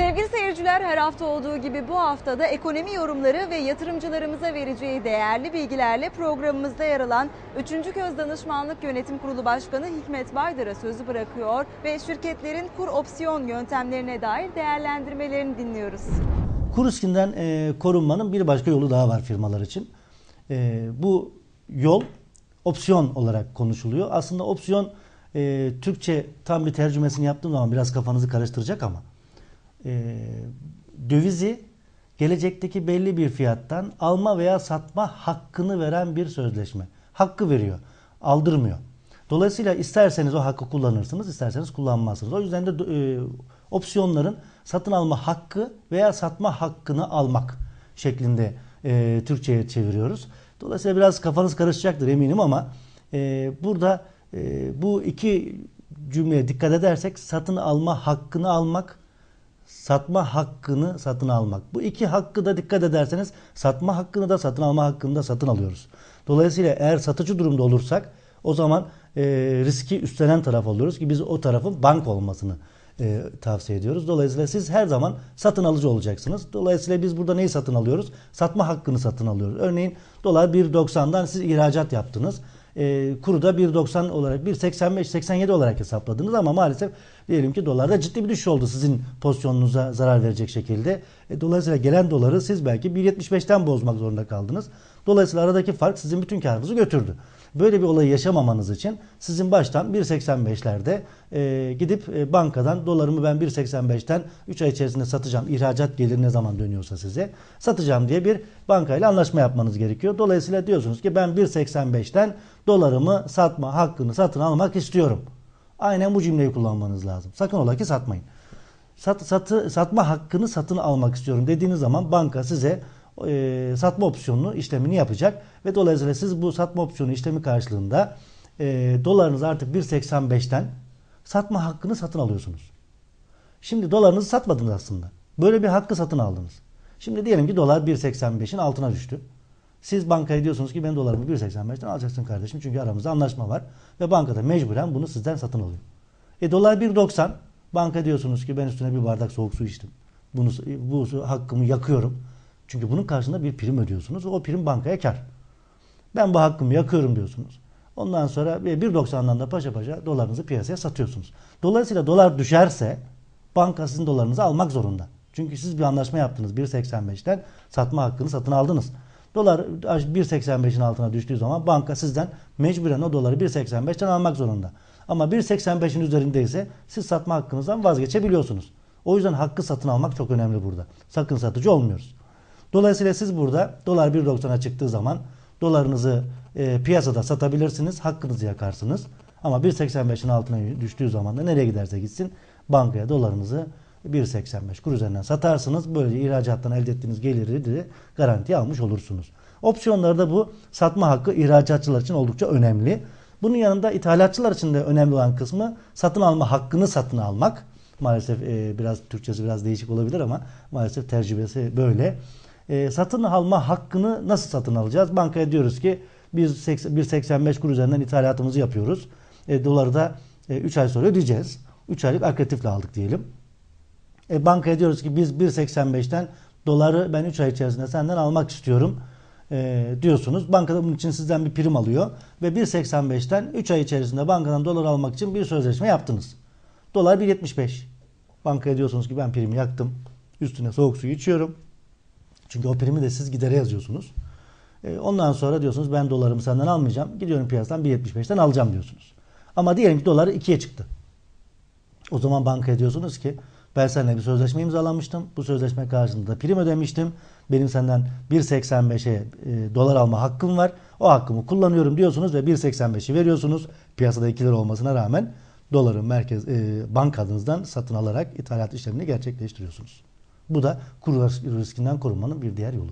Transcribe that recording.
Sevgili seyirciler her hafta olduğu gibi bu haftada ekonomi yorumları ve yatırımcılarımıza vereceği değerli bilgilerle programımızda yer alan 3. Köz Danışmanlık Yönetim Kurulu Başkanı Hikmet Baydar'a sözü bırakıyor ve şirketlerin kur opsiyon yöntemlerine dair değerlendirmelerini dinliyoruz. Kur riskinden e, korunmanın bir başka yolu daha var firmalar için. E, bu yol opsiyon olarak konuşuluyor. Aslında opsiyon e, Türkçe tam bir tercümesini yaptığım zaman biraz kafanızı karıştıracak ama e, dövizi gelecekteki belli bir fiyattan alma veya satma hakkını veren bir sözleşme. Hakkı veriyor, aldırmıyor. Dolayısıyla isterseniz o hakkı kullanırsınız, isterseniz kullanmazsınız. O yüzden de e, opsiyonların satın alma hakkı veya satma hakkını almak şeklinde e, Türkçe'ye çeviriyoruz. Dolayısıyla biraz kafanız karışacaktır eminim ama e, burada e, bu iki cümleye dikkat edersek satın alma hakkını almak, satma hakkını satın almak. Bu iki hakkı da dikkat ederseniz satma hakkını da satın alma hakkını da satın alıyoruz. Dolayısıyla eğer satıcı durumda olursak o zaman e, riski üstlenen taraf oluyoruz ki biz o tarafın bank olmasını e, tavsiye ediyoruz. Dolayısıyla siz her zaman satın alıcı olacaksınız. Dolayısıyla biz burada neyi satın alıyoruz? Satma hakkını satın alıyoruz. Örneğin dolar 1.90'dan siz ihracat yaptınız. E, kuru da 1.90 olarak 1.85-87 olarak hesapladınız ama maalesef diyelim ki dolarda ciddi bir düşüş oldu sizin pozisyonunuza zarar verecek şekilde. E, dolayısıyla gelen doları siz belki 1.75'ten bozmak zorunda kaldınız. Dolayısıyla aradaki fark sizin bütün karınızı götürdü. Böyle bir olayı yaşamamanız için sizin baştan 1.85'lerde e, gidip e, bankadan dolarımı ben 1.85'ten 3 ay içerisinde satacağım. İhracat gelir ne zaman dönüyorsa size satacağım diye bir bankayla anlaşma yapmanız gerekiyor. Dolayısıyla diyorsunuz ki ben 1.85'ten dolarımı satma hakkını satın almak istiyorum. Aynen bu cümleyi kullanmanız lazım. Sakın ola ki satmayın. Sat, satı, satma hakkını satın almak istiyorum dediğiniz zaman banka size e, satma opsiyonunu işlemini yapacak ve dolayısıyla siz bu satma opsiyonu işlemi karşılığında e, dolarınızı artık 1.85'ten satma hakkını satın alıyorsunuz. Şimdi dolarınızı satmadınız aslında. Böyle bir hakkı satın aldınız. Şimdi diyelim ki dolar 1.85'in altına düştü. Siz bankaya diyorsunuz ki ben dolarımı 1.85'ten alacaksın kardeşim çünkü aramızda anlaşma var. Ve bankada mecburen bunu sizden satın alıyor. E dolar 1.90 banka diyorsunuz ki ben üstüne bir bardak soğuk su içtim. Bunu, bu hakkımı yakıyorum. Çünkü bunun karşında bir prim ödüyorsunuz. O prim bankaya kar. Ben bu hakkımı yakıyorum diyorsunuz. Ondan sonra 1.90'dan da paşa paşa dolarınızı piyasaya satıyorsunuz. Dolayısıyla dolar düşerse banka sizin dolarınızı almak zorunda. Çünkü siz bir anlaşma yaptınız 1.85'ten satma hakkını satın aldınız. Dolar 1.85'in altına düştüğü zaman banka sizden mecburen o doları 1.85'ten almak zorunda. Ama 1.85'in üzerindeyse siz satma hakkınızdan vazgeçebiliyorsunuz. O yüzden hakkı satın almak çok önemli burada. Sakın satıcı olmuyoruz. Dolayısıyla siz burada dolar 1.90'a çıktığı zaman dolarınızı e, piyasada satabilirsiniz. Hakkınızı yakarsınız. Ama 1.85'in altına düştüğü zaman da nereye giderse gitsin bankaya dolarınızı 1.85 kur üzerinden satarsınız. Böylece ihracattan elde ettiğiniz geliri de garantiye almış olursunuz. Opsiyonlarda bu satma hakkı ihracatçılar için oldukça önemli. Bunun yanında ithalatçılar için de önemli olan kısmı satın alma hakkını satın almak. Maalesef e, biraz Türkçesi biraz değişik olabilir ama maalesef tercümesi böyle. E, satın alma hakkını nasıl satın alacağız? Bankaya diyoruz ki biz 1.85 kur üzerinden ithalatımızı yapıyoruz. E, doları da e, 3 ay sonra ödeyeceğiz. 3 aylık akretifle aldık diyelim. E, bankaya diyoruz ki biz 1.85'ten doları ben 3 ay içerisinde senden almak istiyorum e, diyorsunuz. Bankada bunun için sizden bir prim alıyor. Ve 1.85'ten 3 ay içerisinde bankadan dolar almak için bir sözleşme yaptınız. Dolar 1.75. Bankaya diyorsunuz ki ben primi yaktım. Üstüne soğuk suyu içiyorum. Çünkü o primi de siz gidere yazıyorsunuz. E, ondan sonra diyorsunuz ben dolarımı senden almayacağım. Gidiyorum piyasadan 1.75'ten alacağım diyorsunuz. Ama diyelim ki doları 2'ye çıktı. O zaman bankaya diyorsunuz ki ben seninle bir sözleşme imzalamıştım. Bu sözleşme karşılığında prim ödemiştim. Benim senden 1.85'e e, dolar alma hakkım var. O hakkımı kullanıyorum diyorsunuz ve 1.85'i veriyorsunuz. Piyasada 2 lira olmasına rağmen doları merkez e, bankanızdan satın alarak ithalat işlemini gerçekleştiriyorsunuz. Bu da kur riskinden korunmanın bir diğer yolu.